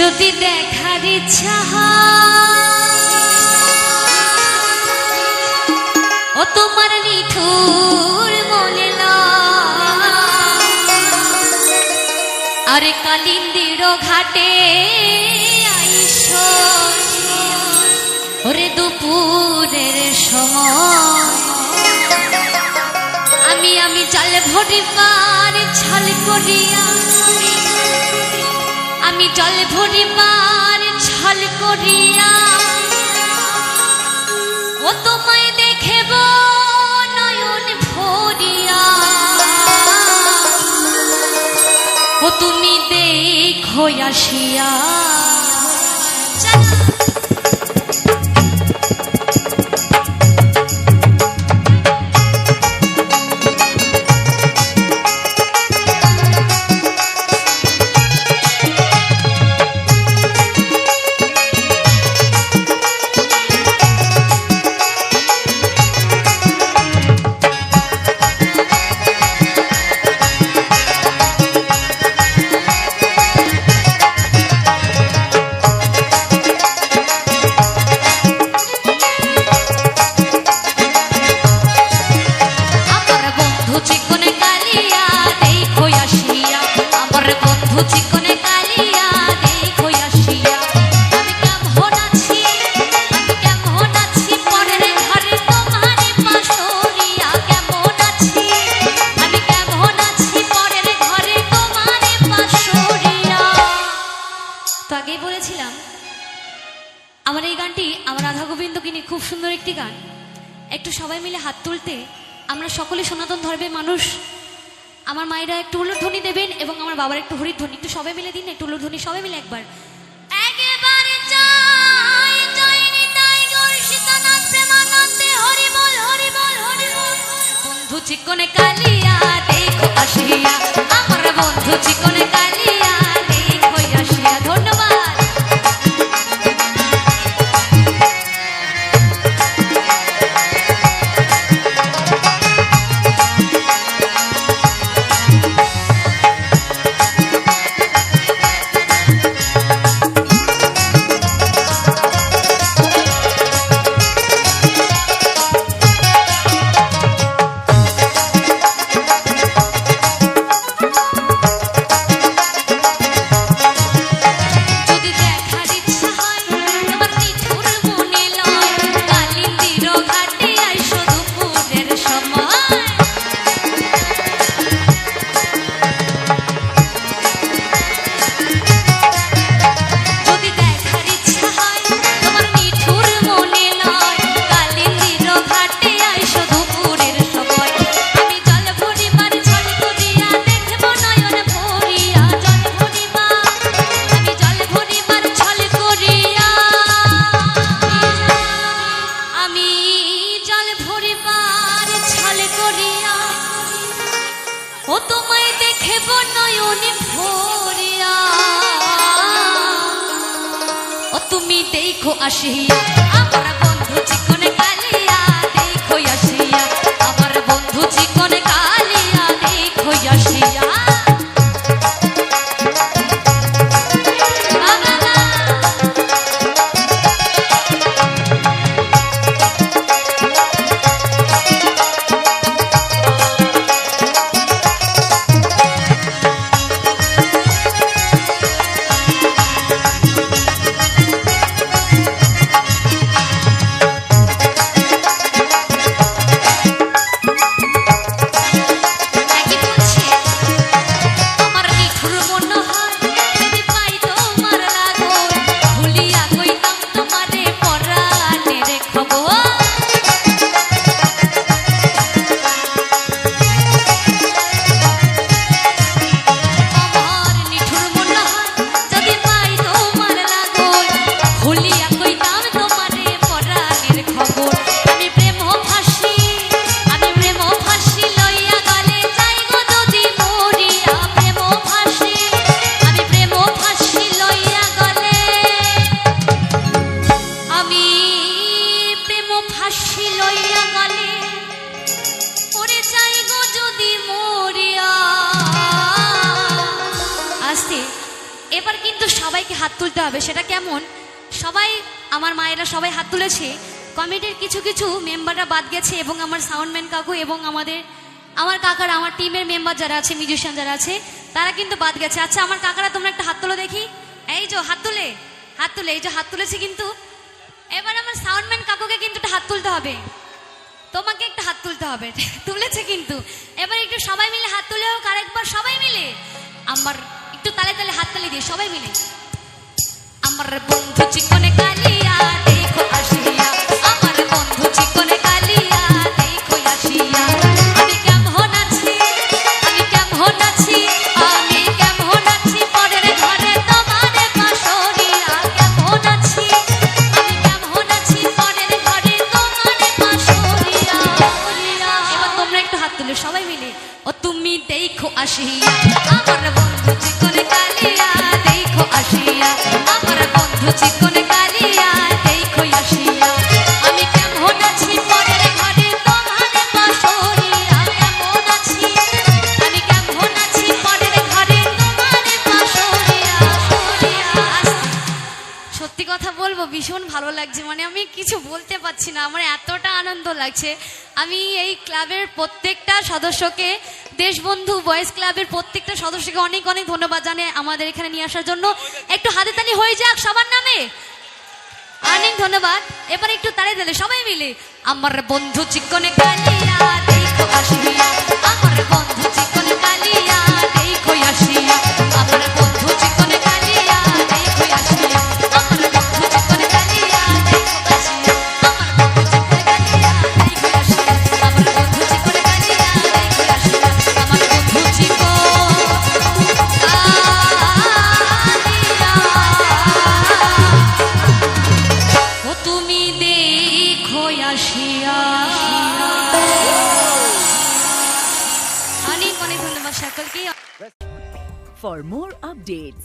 যদি দেখার ইচ্ছা ও তোমার নিঠুর মনে আরে কালিন্দির ঘাটে আইসো। ওরে দুপুরের সময়। আমি আমি জল ভরিবার ছল করিয়া আমি জল ভরিবার ছল করিয়া ও তোমায় দেখেব নয়ন ভরিয়া। ও তুমি দেখো আসিয়া। গানটি আমার রাধা গোবিন্দকে নিয়ে খুব সুন্দর একটি গান। একটু সবাই মিলে হাত তুলতে আমরা সকলে সনাতন ধর্মের মানুষ। আমার মায়েরা একটু উলুধ্বনি দেবেন এবং আমার বাবার একটু হরিধ্বনি। একটু সবাই মিলে দিন একটু উলুধ্বনি সবাই মিলে একবার। বন্ধু চিকনে কালিয়া দেখো আসিয়া আমার বন্ধু চিকনে কালিয়া ও তোমায় দেখে নয়ন ভরিয়া। ও তুমি দেখো আসিয়া আমার বন্ধু চিকনে সবাইকে হাত তুলতে হবে। সেটা কেমন? সবাই, আমার মায়েরা সবাই হাত তুলেছে। কমিটির কিছু কিছু মেম্বাররা বাদ গেছে এবং আমার সাউন্ডম্যান কাকু এবং আমাদের, আমার কাকারা, আমার টিমের মেম্বার যারা আছে, মিউজিশিয়ান যারা আছে, তারা কিন্তু বাদ গেছে। আচ্ছা আমার কাকারা, তোমরা একটা হাত তুলো দেখি। এই যে, হাত তুলে হাত তুলে, এই যে হাত তুলেছে কিন্তু। এবার আমার সাউন্ডম্যান কাকুকে কিন্তু একটা হাত তুলতে হবে। তোমাকে একটা হাত তুলতে হবে। তুলেছে কিন্তু। এবার একটু সবাই মিলে হাত তুলে হোক, আরেকবার সবাই মিলে। আমার একটু তালে তালে হাত তালে দিয়ে সবাই মিলে। আমার বন্ধু চিকনে কালিয়া দেখো তুলে সবাই মিলে, ও তুমি দেখো আসিয়া, আমার বন্ধু চিকনে কালিয়া, দেখো আসিয়া, আমার বন্ধু চিকনে আমি কিছু বলতে পারছি না, আমার এতটা আনন্দ লাগছে। আমি এই ক্লাবের প্রত্যেকটা সদস্যকে, দেশবন্ধু বয়েজ ক্লাবের প্রত্যেকটা সদস্যকে অনেক অনেক ধন্যবাদ জানে আমাদের এখানে নিয়ে আসার জন্য। একটু হাতে তালি হয়ে যাক সবার নামে। অনেক ধন্যবাদ। এবার একটু তালে তালে সবাই মিলে। আমার বন্ধু চিকনে কালিয়া, দেখো For more updates,